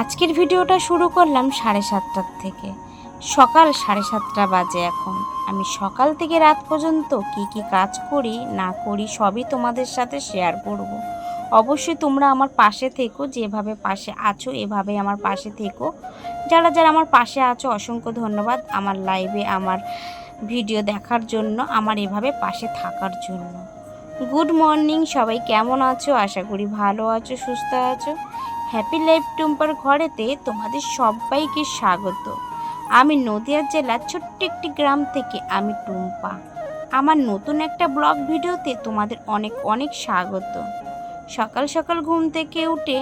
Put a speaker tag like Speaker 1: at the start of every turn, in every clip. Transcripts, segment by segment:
Speaker 1: আজকের ভিডিওটা শুরু করলাম সাড়ে সাতটার থেকে। সকাল সাড়ে সাতটা বাজে এখন। আমি সকাল থেকে রাত পর্যন্ত কি কি কাজ করি, না করি, সবই তোমাদের সাথে শেয়ার করব। অবশ্যই তোমরা আমার পাশে থেকো, যেভাবে পাশে আছো এভাবে আমার পাশে থেকো। যারা যারা আমার পাশে আছো, অসংখ্য ধন্যবাদ আমার লাইভে আমার ভিডিও দেখার জন্য, আমার এভাবে পাশে থাকার জন্য। গুড মর্নিং সবাই কেমন আছো? আশা করি ভালো আছো, সুস্থ আছো। হ্যাপি লাইফ টুম্পার ঘরেতে তোমাদের সবাইকে স্বাগত। আমি নদিয়া জেলার ছোট্ট একটি গ্রাম থেকে আমি টুম্পা। আমার নতুন একটা ব্লগ ভিডিওতে তোমাদের অনেক অনেক স্বাগত। সকাল সকাল ঘুম থেকে উঠে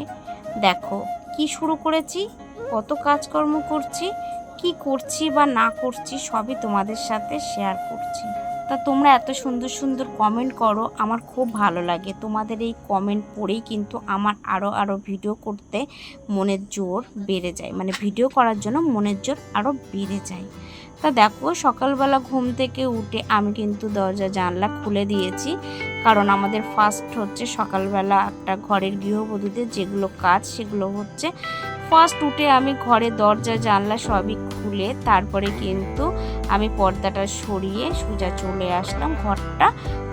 Speaker 1: দেখো, কি শুরু করেছি, কত কাজকর্ম করছি, কি করছি বা না করছি সবই তোমাদের সাথে শেয়ার করছি। তা তোমরা এত সুন্দর সুন্দর কমেন্ট করো, আমার খুব ভালো লাগে। তোমাদের এই কমেন্ট পড়েই কিন্তু আমার আরও আরও ভিডিও করতে মনের জোর বেড়ে যায়। মানে ভিডিও করার জন্য মনের জোর আরও বেড়ে যায়। তা দেখো, সকালবেলা ঘুম থেকে উঠে আমি কিন্তু দরজা, জানলা খুলে দিয়েছি। কারণ আমাদের ফার্স্ট হচ্ছে সকালবেলা একটা ঘরের গৃহবধূদের যেগুলো কাজ, সেগুলো হচ্ছে ফার্স্ট উঠে আমি ঘরে দরজা, জানলা সবই খুলে তারপরে কিন্তু আমি পর্দাটা সরিয়ে সোজা চলে আসলাম ঘরটা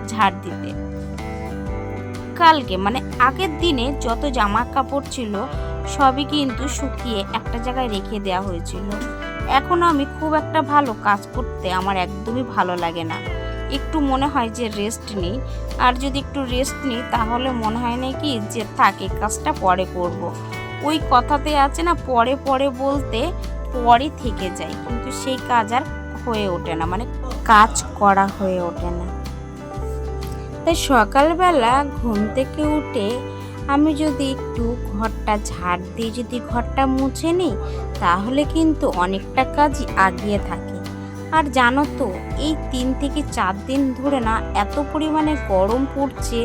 Speaker 1: ঝাড় দিতে। কালকে মানে আগের দিনে যত জামা কাপড় ছিল সবই কিন্তু শুকিয়ে একটা জায়গায় রেখে দেওয়া হয়েছিল। এখন আমি খুব একটা ভালো কাজ করতে আমার একদমই ভালো লাগে না। একটু মনে হয় যে রেস্ট নিই। আর যদি একটু রেস্ট নিই তাহলে মনে হয় না কি যে থাকে কাজটা পরে করব। ওই কথাতে আছে না, পরে পরে বলতে পরে থেকে যায়। কিন্তু সেই কাজ আর হয়ে ওঠে না মানে কাজ করা হয়ে ওঠে না। তাই সকালবেলা ঘুম থেকে উঠে আমি যদি একটু ঘরটা ঝাড় দিয়ে যদি ঘরটা মুছে নিই, তাহলে কিন্তু অনেকটা কাজই আগিয়ে থাকে। আর জানো তো, এই তিন থেকে চার দিন ধরে না এত পরিমাণে গরম পড়ছে,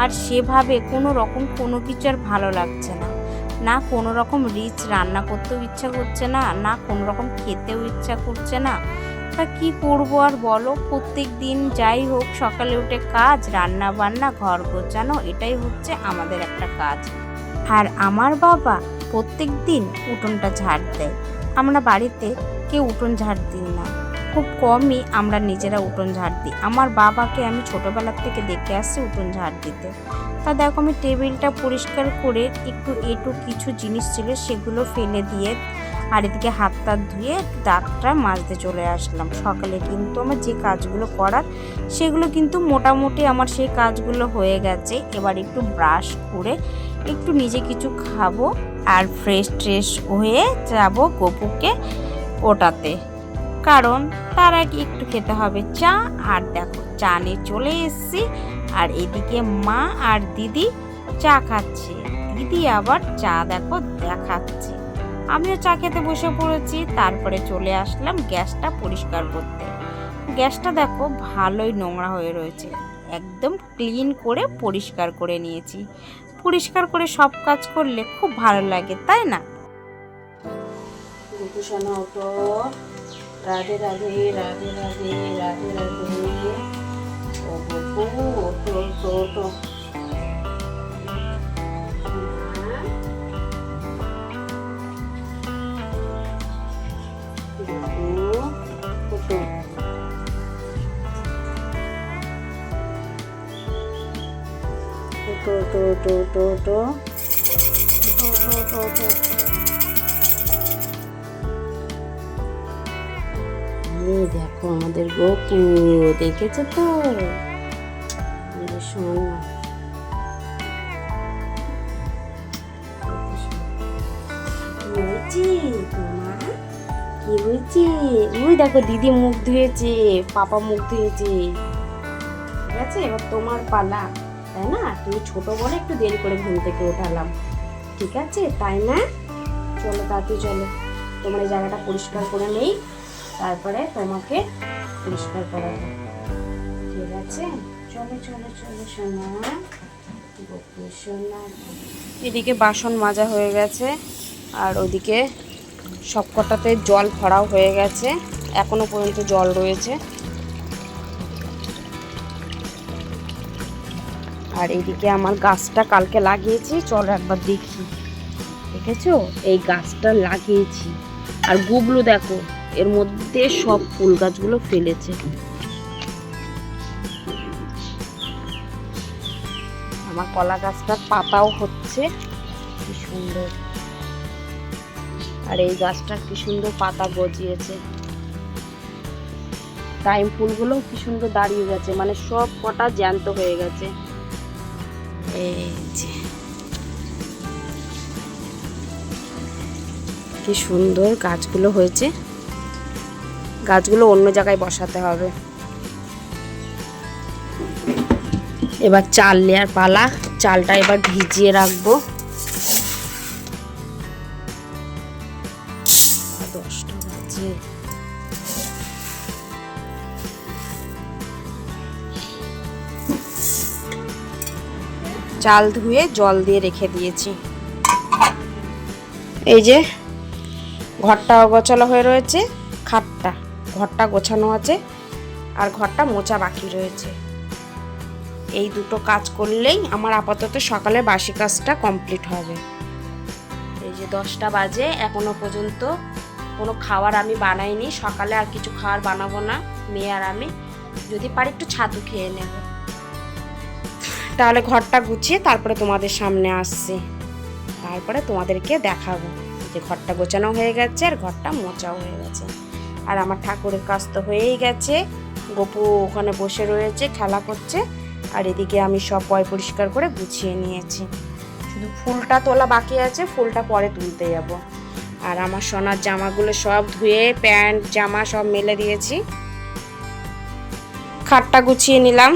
Speaker 1: আর সেভাবে কোনো রকম কোনো কিছু আর ভালো লাগছে না। না কোনো রকম রিচ রান্না করতেও ইচ্ছা করছে না না কোনো রকম খেতেও ইচ্ছা করছে না। তা কি করব আর বলো? প্রত্যেক দিন যাই হোক, সকালে উঠে কাজ, রান্না বান্না, ঘর গোছানো, এটাই হচ্ছে আমাদের একটা কাজ। আর আমার বাবা প্রত্যেক দিন উঠোনটা ঝাড় দেয়। আমরা বাড়িতে কেউ উঠোন ঝাড় দিই না। খুব কমই আমরা নিজেরা উঠোন ঝাড় দিই। আমার বাবাকে আমি ছোটোবেলার থেকে দেখে আসছি উঠোন ঝাড় দিতে। তা দেখো আমি টেবিলটা পরিষ্কার করে একটু এটু কিছু জিনিস ছিল সেগুলো ফেলে দিয়ে আর এদিকে হাত টাত ধুয়ে দাঁতটা মাজতে চলে আসলাম। সকালে কিন্তু আমার যে কাজগুলো করার সেগুলো কিন্তু মোটামুটি আমার সেই কাজগুলো হয়ে গেছে। এবার একটু ব্রাশ করে একটু নিজে কিছু খাব আর ফ্রেশ ট্রেশ হয়ে যাব গপুকে ওটাতে। কারণ তার আগে একটু খেতে হবে চা। আর দেখো চা নিয়ে চলে এসেছি। আর এদিকে মা আর দিদি চা খাচ্ছে। দিদি আবার চা দেখো দেখাচ্ছে। আমিও চা খেতে বসে পড়েছি। তারপরে চলে আসলাম গ্যাসটা পরিষ্কার করতে। গ্যাসটা দেখো ভালোই নোংরা হয়ে রয়েছে। একদম ক্লিন করে পরিষ্কার করে নিয়েছি। পরিষ্কার করে সব কাজ করলে খুব ভালো লাগে, তাই না? Radhi Radhi Radhi Radhi Radhi Radhi Radhi Oh oh oh oh oh oh oh oh Tuh, tuh, tuh, tuh, tuh. দেখো আমাদের গোপু, দেখেছ তো? শোন না কি হয়েছে ওই দেখো দিদি মুখ ধুয়েছে, পাপা মুখ ধুয়েছে। ঠিক আছে? এবার তোমার পালা, তাই না? তুমি ছোট বলে একটু দেরি করে ঘুম থেকে উঠালাম। ঠিক আছে? তাই না? চলো তাতে চলো। তোমার এই জায়গাটা পরিষ্কার করে নেই। তারপরে তোমাকে পরিষ্কার করাবো ঠিক আছে? চলো চলো চলো, সোনা। এদিকে বাসন মাজা হয়ে গেছে, আর ওদিকে সব কটাতে জল ভরাও হয়ে গেছে। এখনও পর্যন্ত জল রয়েছে। আর এদিকে আমার গাছটা কালকে লাগিয়েছি, চলো একবার দেখি। দেখেছ? এই গাছটা লাগিয়েছি। আর গুবলু দেখো এর মধ্যে সব ফুল গাছগুলো ফেলেছে। আমার কলা গাছটার পাতাও হচ্ছে, কি সুন্দর। আর এই গাছটার কি সুন্দর পাতা গজিয়েছে। টাইম ফুলগুলো কি সুন্দর দাঁড়িয়ে গেছে মানে সব কটা জ্যান্ত হয়ে গেছে। এই যে। কি সুন্দর গাছগুলো হয়েছে। গাছগুলো অন্য জায়গায় বসাতে হবে। এবার চাল নেওয়ার পালা, চালটা এবার ভিজিয়ে রাখব। চাল ধুয়ে জল দিয়ে রেখে দিয়েছি। এই যে ঘরটা গোছালো হয়ে রয়েছে। ঘরটা গোছানো আছে আর ঘরটা মোচা বাকি রয়েছে। এই দুটো কাজ করলেই আমার আপাতত সকালে বাসি কাজটা কমপ্লিট হবে। এই যে দশটা বাজে, এখনও পর্যন্ত কোনো খাবার আমি বানাইনি। সকালে আর কিছু খাবার বানাবো না, মেয়ে আর আমি। যদি পারি একটু ছাতু খেয়ে নেব। তাহলে ঘরটা গুছিয়ে তারপরে তোমাদের সামনে আসছি। তারপরে তোমাদেরকে দেখাবো যে ঘরটা গোছানো হয়ে গেছে আর ঘরটা মোচাও হয়ে গেছে। আর আমার ঠাকুরের কাজ তো হয়েই গেছে। গপু ওখানে বসে রয়েছে, খেলা করছে। আর এদিকে আমি সব পয় পরিষ্কার করে গুছিয়ে নিয়েছি। শুধু ফুলটা তোলা বাকি আছে, ফুলটা পরে তুলতে যাব। আর আমার সোনার জামাগুলো সব ধুয়ে, প্যান্ট, জামা সব মেলে দিয়েছি। খাটটা গুছিয়ে নিলাম।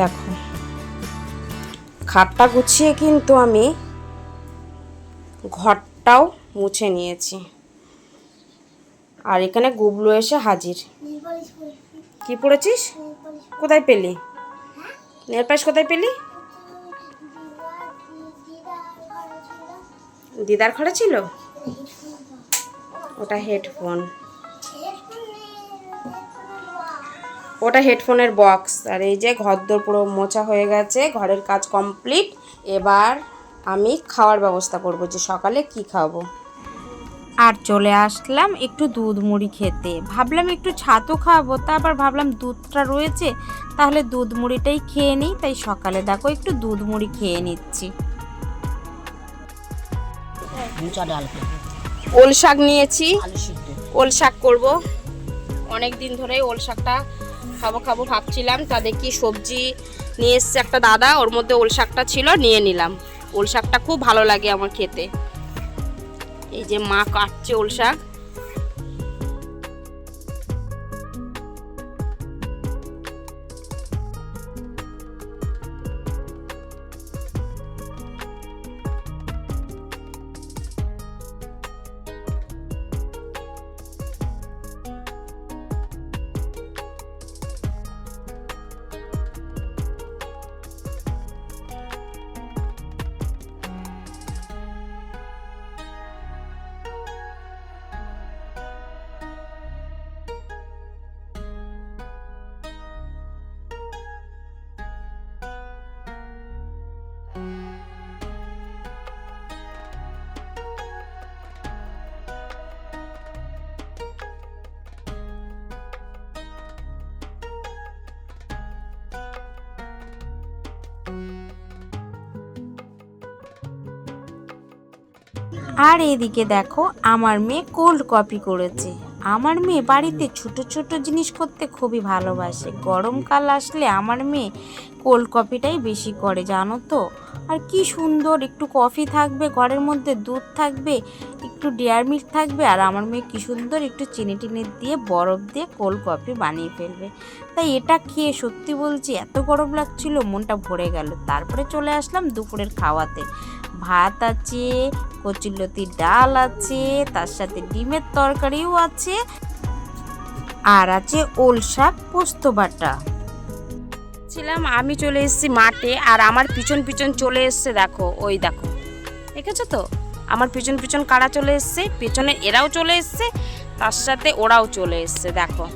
Speaker 1: দেখো। খাটটা গুছিয়ে কিন্তু আমি ঘরটাও মুছে নিয়েছি। আর এখানে গুবলু এসে হাজির। কি পড়েছিস? কোথায় পেলি? নেল পালিশ কোথায় পেলি? দিদার ঘরে ছিল? ওটা হেডফোন। ওটা হেডফোনের বক্স। আর এই যে ঘরদোর পুরো মোছা হয়ে গেছে ঘরের কাজ কমপ্লিট। এবার আমি খাওয়ার ব্যবস্থা করব যে সকালে কি খাব। আর চলে আসলাম একটু দুধ মুড়ি খেতে। ভাবলাম একটু ছাতু খাব তারপর ভাবলাম দুধটা রয়েছে তাহলে দুধ মুড়িটাই খেয়ে নিই। তাই সকালে দেখো একটু দুধ মুড়ি খেয়ে নিচ্ছি। ওল শাক নিয়েছি। ওল শাক করব। অনেক দিন ধরে ওল শাকটা খাব খাব ভাবছিলাম তাদের কি সবজি নিয়ে এসছে একটা দাদা, ওর মধ্যে ওল শাকটা ছিল, নিয়ে নিলাম। ওল শাকটা খুব ভালো লাগে আমার খেতে। এই যে মা কাটছে ওল শাক। আর এদিকে দেখো, আমার মেয়ে কোল্ড কফি করেছে। আমার মেয়ে বাড়িতে ছোট ছোট জিনিস করতে খুবই ভালোবাসে। গরমকাল আসলে আমার মেয়ে কোল্ড কফিটাই বেশি করে, জানো তো? আর কি সুন্দর, একটু কফি থাকবে, ঘরের মধ্যে দুধ থাকবে, একটু ডেয়ার মিল্ক থাকবে, আর আমার মেয়ে কি সুন্দর একটু চিনি টিনি দিয়ে বরফ দিয়ে কোল্ড কফি বানিয়ে ফেলবে। তাই এটা খেয়ে সত্যি বলছি, এত গরম লাগছিল, মনটা ভরে গেল। তারপরে চলে আসলাম দুপুরের খাওয়াতে। ভাত আছে কচুলতির ডাল আছে, তার সাথে ডিমের তরকারিও আছে, আর আছে ওল শাক পোস্ত বাটা। ছিলাম আমি চলে এসেছি মাঠে আর আমার পিছন পিছন চলে এসছে দেখো ওই দেখো। দেখেছ তো? আমার পিছন পিছন কারা চলে এসছে? পেছনে এরাও চলে এসছে তার সাথে ওরাও চলে এসছে দেখো।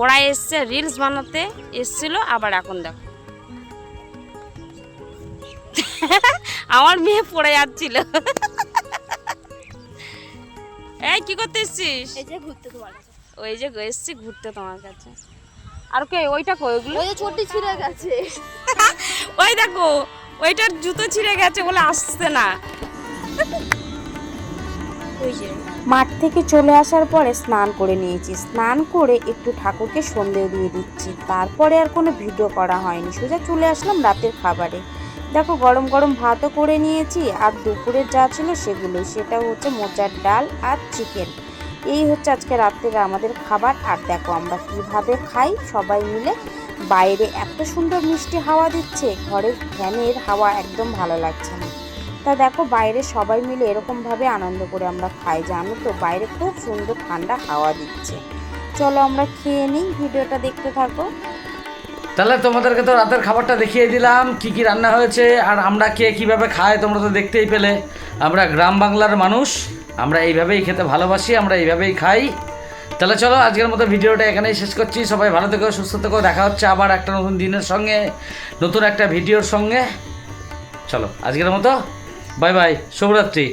Speaker 1: ওরা এসছে রিলস বানাতে এসছিল আবার এখন দেখো। আমার মেয়ে পড়ে যাচ্ছিল। এই কি করতে এসছিস?
Speaker 2: এই যে ঘুরতে
Speaker 1: ওই যে এসছি ঘুরতে তোমার কাছে। আর কে ওইটা কই ওইগুলো?
Speaker 2: ওই ছোটি ছিঁড়ে গেছে।
Speaker 1: ওই দেখো ওইটার জুতো ছিঁড়ে গেছে বলে আসছে না। মাঠ থেকে চলে আসার পরে স্নান করে নিয়েছি। স্নান করে একটু ঠাকুরকে সন্ধেও দিয়ে দিচ্ছি। তারপরে আর কোনো ভিডিও করা হয়নি। সোজা চলে আসলাম রাতের খাবারে। দেখো গরম গরম ভাতও করে নিয়েছি আর দুপুরের যা ছিল সেগুলো সেটা হচ্ছে মোচার ডাল আর চিকেন। এই হচ্ছে আজকে রাত্রের আমাদের খাবার। আর দেখো আমরা কীভাবে খাই, সবাই মিলে। বাইরে এত সুন্দর মিষ্টি হাওয়া দিচ্ছে, ঘরের ফ্যানের হাওয়া একদম ভালো লাগছে না। তা দেখো বাইরে সবাই মিলে এরকমভাবে আনন্দ করে আমরা খাই, জানো তো? বাইরে খুব সুন্দর ঠান্ডা হাওয়া দিচ্ছে। চলো আমরা খেয়ে নিই, ভিডিওটা দেখতে থাকো।
Speaker 3: তাহলে তোমাদেরকে তো রাতের খাবারটা দেখিয়ে দিলাম, কি কি রান্না হয়েছে, আর আমরা কে কীভাবে খাই তোমরা তো দেখতেই পেলে। আমরা গ্রাম বাংলার মানুষ। আমরা এইভাবেই খেতে ভালোবাসি, আমরা এইভাবেই খাই। তাহলে চলো, আজকের মতো ভিডিওটা এখানেই শেষ করছি। সবাই ভালো থেকো, সুস্থ থেকো, দেখা হচ্ছে আবার একটা নতুন দিনের সঙ্গে, নতুন একটা ভিডিওর সঙ্গে। চলো, আজকের মতো, বাই বাই, শুভরাত্রি।